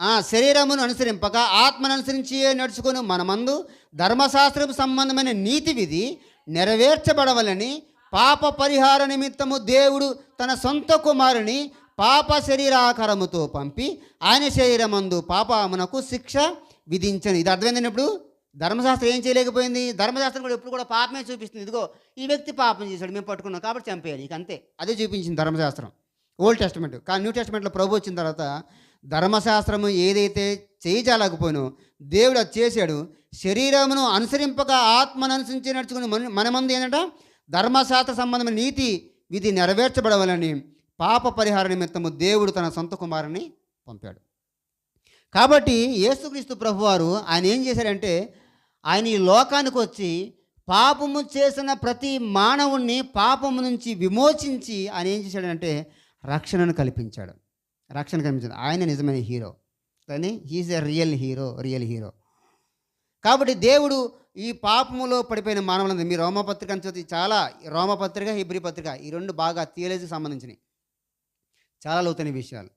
ఆ శరీరమును అనుసరింపక ఆత్మను అనుసరించి నడుచుకుని మనమందు ధర్మశాస్త్రపు సంబంధమైన నీతి విధి నెరవేర్చబడవలని పాప పరిహార నిమిత్తము దేవుడు తన సొంత కుమారుని పాప శరీరాకారముతో పంపి ఆయన శరీరమందు పాపమునకు శిక్ష విధించను. ఇది అర్థమైంది ఇప్పుడు? ధర్మశాస్త్రం ఏం చేయలేకపోయింది? ధర్మశాస్త్రం కూడా ఎప్పుడు కూడా పాపమే చూపిస్తుంది. ఇదిగో ఈ వ్యక్తి పాపం చేశాడు మేము పట్టుకున్నాం కాబట్టి చంపేయాలి. ఇక అంతే. అదే చూపించింది ధర్మశాస్త్రం. Old testament. కానీ న్యూ టెస్ట్మెంట్లో ప్రభు వచ్చిన తర్వాత ధర్మశాస్త్రము ఏదైతే చేయజాలకపోయినో దేవుడు అది చేశాడు. శరీరమును అనుసరింపక ఆత్మను అనుసరించి నడుచుకుని మన మనమంది ఏంటంట? ధర్మశాస్త్ర సంబంధమైన నీతి విధి నెరవేర్చబడవాలని పాప పరిహార నిమిత్తము దేవుడు తన సొంత కుమారుని పంపాడు. కాబట్టి యేసుక్రీస్తు ప్రభువారు ఆయన ఏం చేశాడంటే ఆయన ఈ లోకానికి వచ్చి పాపము చేసిన ప్రతి మానవుణ్ణి పాపము నుంచి విమోచించి ఆయన ఏం చేశాడంటే రక్షణను కల్పించాడు. రక్షణ కనిపించింది ఆయన నిజమైన హీరో. కానీ he's a real hero real hero కాబట్టి దేవుడు ఈ పాపములో పడిపోయిన మానవులందరూ మీ రోమపత్రిక అని చదివి చాలా రోమపత్రిక హిబ్రి పత్రిక ఈ రెండు బాగా థియలజీకి సంబంధించినవి. చాలా లోతైన విషయాలు.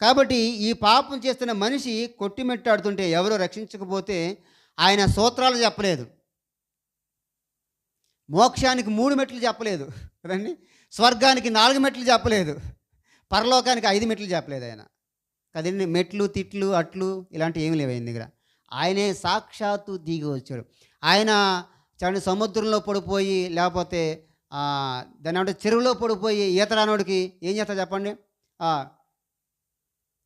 కాబట్టి ఈ పాపం చేస్తున్న మనిషి కొట్టిమెట్టాడుతుంటే ఎవరో రక్షించకపోతే ఆయన సూత్రాలు చెప్పలేదు. మోక్షానికి మూడు మెట్లు చెప్పలేదు. కదండి? స్వర్గానికి నాలుగు మెట్లు చెప్పలేదు. పరలోకానికి ఐదు మెట్లు చెప్పలేదు ఆయన. కదండి మెట్లు తిట్లు అట్లు ఇలాంటివి ఏమి లేవు ఆయన దగ్గర. ఆయనే సాక్షాత్తు దిగి వచ్చాడు. ఆయన చూడండి సముద్రంలో పడిపోయి లేకపోతే దాని అంటే చెరువులో పడిపోయి ఈత రానోడికి ఏం చేస్తా చెప్పండి?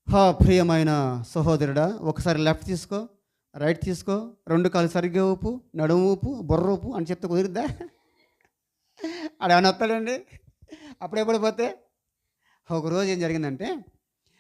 హా ప్రియమైన సహోదరుడా ఒకసారి లెఫ్ట్ తీసుకో రైట్ తీసుకో రెండు కాలు సరిగ్గా ఊపు నడుము ఊపు బుర్ర ఊపు అని చెప్తే కుదిరిద్దా? ఆడ వస్తాడండి? అప్పుడే పడిపోతే? ఒక రోజు ఏం జరిగిందంటే